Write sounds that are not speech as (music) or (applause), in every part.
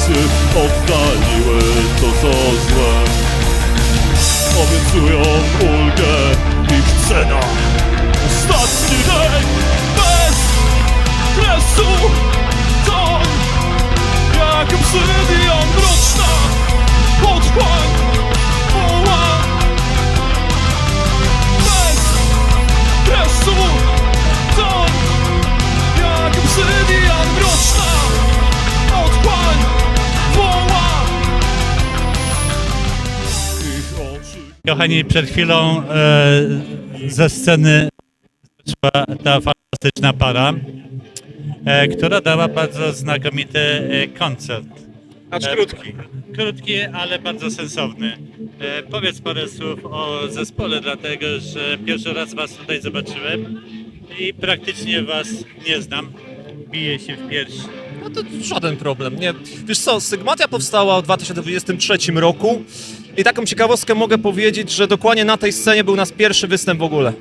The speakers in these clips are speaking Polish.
głosy oddaliły to co złe. Obiecują ulgę, ich cena Ostatni dzień bez kresu To jak obsydian mroczna Otchłań woła. Bez kresu To jak obsydian mroczna Kochani, przed chwilą e, ze sceny wyszła ta fantastyczna para, e, która dała bardzo znakomity e, koncert. Acz E, krótki. Krótki, ale bardzo sensowny. E, powiedz parę słów o zespole, dlatego że pierwszy raz was tutaj zobaczyłem i praktycznie was nie znam. Biję się w pierś. No to żaden problem, nie. Wiesz co, Stygmatia powstała w 2023 roku i taką ciekawostkę mogę powiedzieć, że dokładnie na tej scenie był nasz pierwszy występ w ogóle.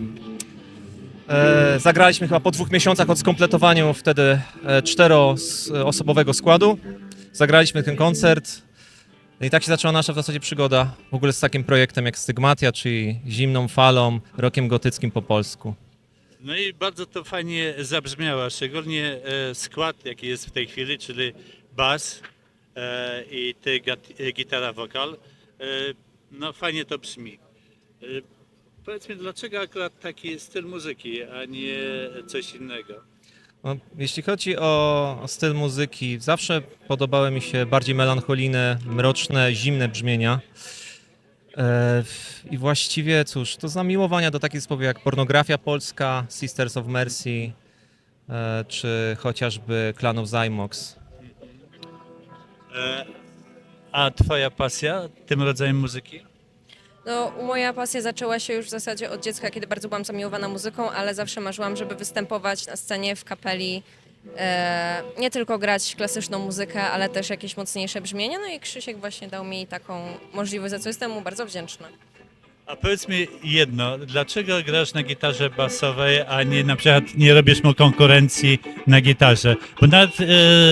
E, zagraliśmy chyba po dwóch miesiącach od skompletowaniu wtedy e, czteroosobowego składu. Zagraliśmy ten koncert no i tak się zaczęła nasza w zasadzie przygoda w ogóle z takim projektem jak Stygmatia, czyli zimną falą, rokiem gotyckim po polsku. No i bardzo to fajnie zabrzmiało, szczególnie e, skład, jaki jest w tej chwili, czyli bas e, i ty gat- e, gitara wokal. E, no fajnie to brzmi. E, powiedz mi, dlaczego akurat taki styl muzyki, a nie coś innego? No, jeśli chodzi o, styl muzyki, zawsze podobały mi się bardziej melancholijne, mroczne, zimne brzmienia. E, I właściwie, cóż, to zamiłowania do takich zespołów jak Pornografia Polska, Sisters of Mercy, czy chociażby Clan of Zymox. A twoja pasja tym rodzajem muzyki? No, moja pasja zaczęła się już w zasadzie od dziecka, kiedy bardzo byłam zamiłowana muzyką, ale zawsze marzyłam, żeby występować na scenie w kapeli. E, nie tylko grać klasyczną muzykę, ale też jakieś mocniejsze brzmienia. No i Krzysiek właśnie dał mi taką możliwość, za co jestem mu bardzo wdzięczna. A powiedz mi jedno, dlaczego grasz na gitarze basowej, a nie na przykład nie robisz mu konkurencji na gitarze? Bo nawet e,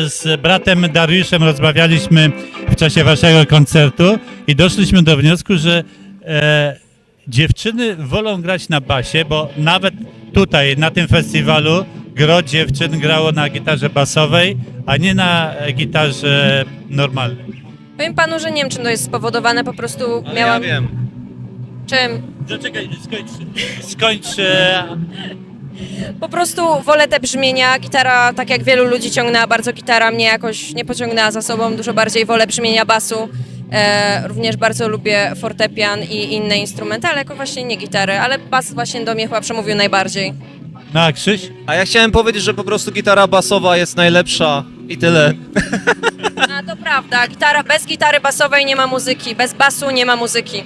z bratem Dariuszem rozmawialiśmy w czasie waszego koncertu i doszliśmy do wniosku, że e, dziewczyny wolą grać na basie, bo nawet tutaj na tym festiwalu gro dziewczyn grało na gitarze basowej, a nie na e, gitarze normalnej. Powiem panu, że nie wiem, czym to jest spowodowane, po prostu miałam... wiem. Czym? Zaczekaj, skończ, skończ e, Po prostu wolę te brzmienia. Gitara, tak jak wielu ludzi ciągnęła bardzo gitara, mnie jakoś nie pociągnęła za sobą. Dużo bardziej wolę brzmienia basu. E, również bardzo lubię fortepian i inne instrumenty, ale jako właśnie nie gitary. Ale bas właśnie do mnie chyba przemówił najbardziej. no a Krzyś? A ja chciałem powiedzieć, że po prostu gitara basowa jest najlepsza i tyle. A to prawda, gitara, bez gitary basowej nie ma muzyki, bez basu nie ma muzyki.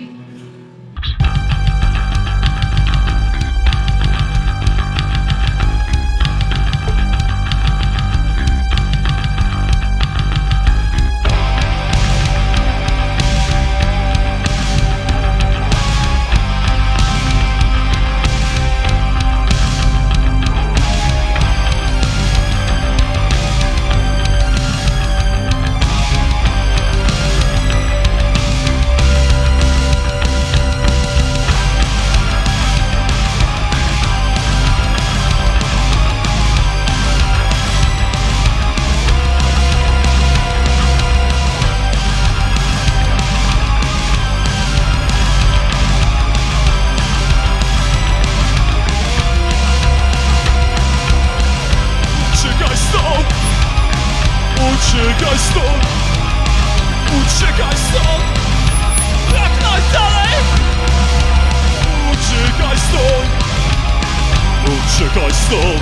Uciekaj stąd!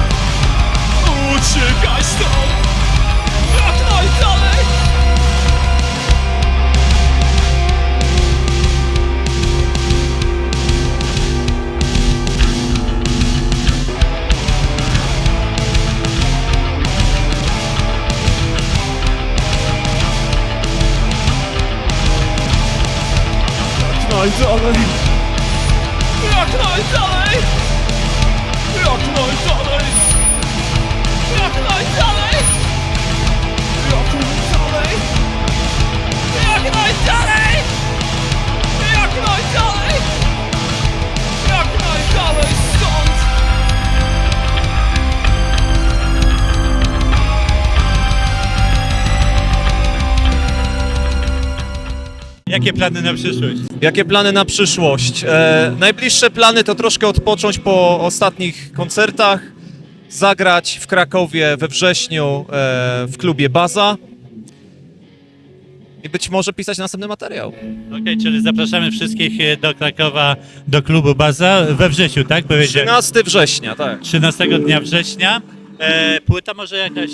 Uciekaj stąd! Jak najdalej! Jak najdalej! Jak najdalej! Jak najżalej Jak najdalej Jak najdalej Jak najdalej Jak najdalej Jakie plany na przyszłość? Jakie plany na przyszłość? E, najbliższe plany to troszkę odpocząć po ostatnich koncertach, zagrać w Krakowie we wrześniu e, w klubie Baza i być może pisać następny materiał. Okej, czyli zapraszamy wszystkich e, do Krakowa, do klubu Baza we wrześniu, tak? Powiedziałem. 13 września, tak. 13 dnia września. E, płyta może jakaś?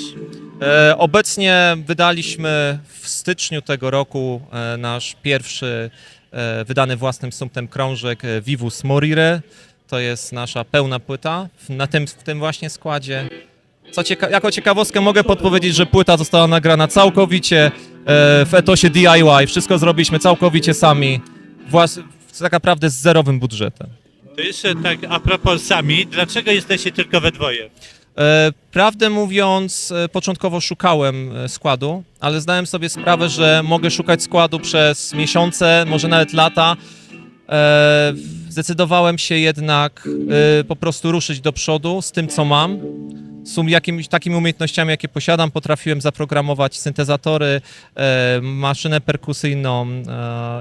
E, obecnie wydaliśmy w styczniu tego roku e, nasz pierwszy e, wydany własnym sumptem krążek Vivus Morire. To jest nasza pełna płyta na tym, w tym właśnie składzie. Co cieka- jako ciekawostkę mogę podpowiedzieć, że płyta została nagrana całkowicie w etosie DIY. Wszystko zrobiliśmy całkowicie sami, włas- tak naprawdę z zerowym budżetem. To jeszcze tak a propos sami, dlaczego jesteście tylko we dwoje? E, Prawdę mówiąc, e, początkowo szukałem e, składu, ale zdałem sobie sprawę, że mogę szukać składu przez miesiące, może nawet lata. Zdecydowałem się jednak po prostu ruszyć do przodu z tym, co mam. Z jakimiś takimi umiejętnościami, jakie posiadam, potrafiłem zaprogramować syntezatory, maszynę perkusyjną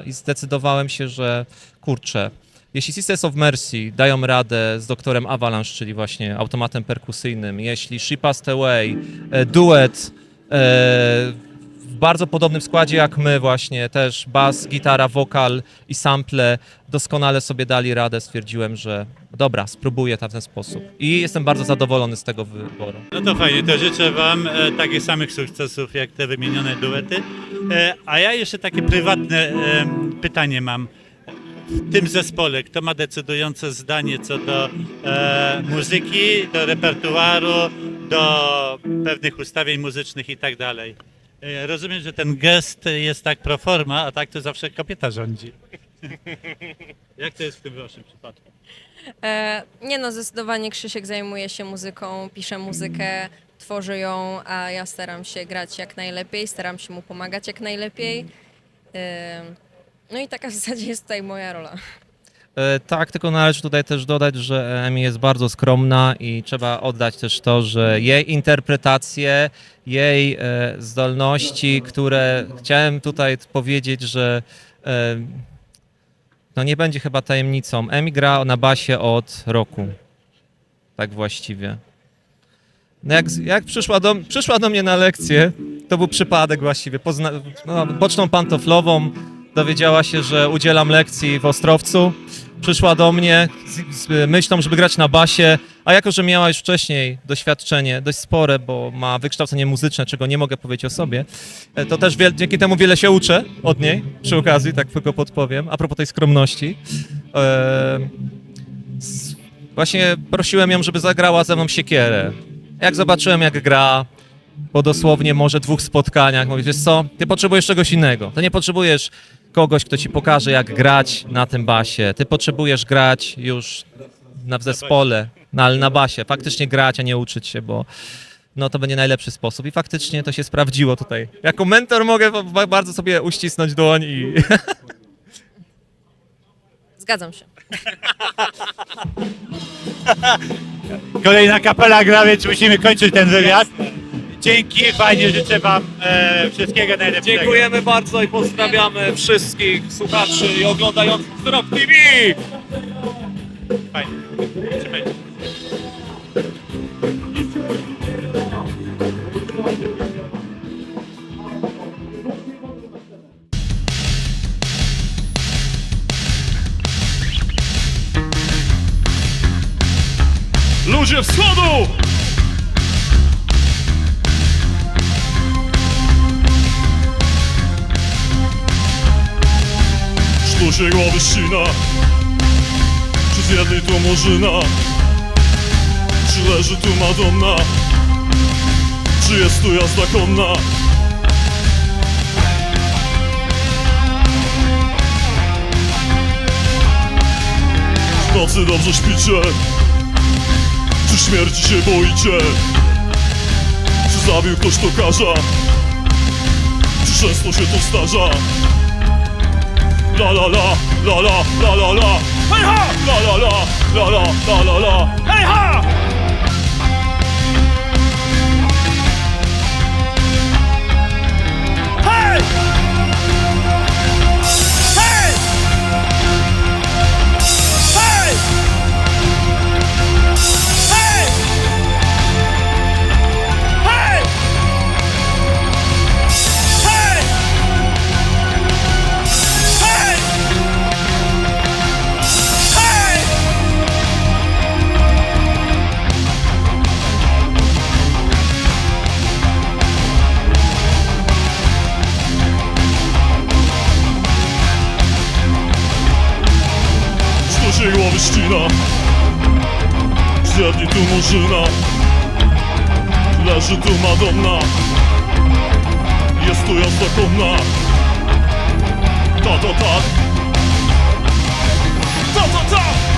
i zdecydowałem się, że kurczę, jeśli Sisters of Mercy dają radę z doktorem Avalanche, czyli właśnie automatem perkusyjnym, jeśli She Passed Away, e, duet e, w bardzo podobnym składzie jak my właśnie, też bas, gitara, wokal i sample doskonale sobie dali radę, stwierdziłem, że dobra, spróbuję to w ten sposób. I jestem bardzo zadowolony z tego wyboru. No to fajnie, to życzę Wam e, takich samych sukcesów jak te wymienione duety. E, a ja jeszcze takie prywatne e, pytanie mam. W tym zespole, kto ma decydujące zdanie co do e, muzyki, do repertuaru, do pewnych ustawień muzycznych i tak dalej? E, rozumiem, że ten gest jest tak pro forma, a tak to zawsze kobieta rządzi. (laughs) Jak to jest w tym waszym przypadku? E, nie no, zdecydowanie Krzysiek zajmuje się muzyką, pisze muzykę, tworzy ją, a ja staram się grać jak najlepiej, staram się mu pomagać jak najlepiej. E, no i taka w zasadzie jest tutaj moja rola. E, Tak, tylko należy tutaj też dodać, że Emi jest bardzo skromna i trzeba oddać też to, że jej interpretacje, jej e, zdolności, które chciałem tutaj powiedzieć, że e, no nie będzie chyba tajemnicą. Emi gra na basie od roku. Tak właściwie. No jak, jak przyszła, do, przyszła do mnie na lekcję, to był przypadek właściwie. Pozna, no, pantoflową dowiedziała się, że udzielam lekcji w Ostrowcu. Przyszła do mnie z, z myślą, żeby grać na basie, a jako, że miała już wcześniej doświadczenie dość spore, bo ma wykształcenie muzyczne, czego nie mogę powiedzieć o sobie, e, to też wiel, dzięki temu wiele się uczę od niej, przy okazji, tak tylko podpowiem, a propos tej skromności. E, właśnie prosiłem ją, żeby zagrała ze mną siekierę. Jak zobaczyłem, jak gra, po dosłownie może dwóch spotkaniach, mówię, wiesz co, ty potrzebujesz czegoś innego. To nie potrzebujesz kogoś, kto ci pokaże, jak grać na tym basie. Ty potrzebujesz grać już na w zespole, no, ale na basie. Faktycznie grać, a nie uczyć się, bo no to będzie najlepszy sposób. I faktycznie to się sprawdziło tutaj. Jako mentor mogę ba- bardzo sobie uścisnąć dłoń i (laughs) Zgadzam się. (laughs) Kolejna kapela gra, więc musimy kończyć ten wywiad. Dzięki, fajnie, życzę Wam e, wszystkiego najlepszego. Dziękujemy bardzo i pozdrawiamy wszystkich słuchaczy i oglądających Rock TV! Fajnie. Trzymajcie. Sztu się głowy ścina Czy zjedli tu murzyna? Czy leży tu Madonna? Czy jest tu jazda konna? W nocy dobrze śpicie? Czy śmierci się boicie? Czy zabił ktoś tokarza? Czy często się to zdarza? 啦啦啦啦啦啦啦啦，嘿哈！啦啦啦啦啦啦啦啦，嘿哈！嘿！Madonna. Jest tu jasna konna Ta, tak. ta, ta Ta, ta, ta!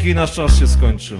Dzięki, nasz czas się skończył.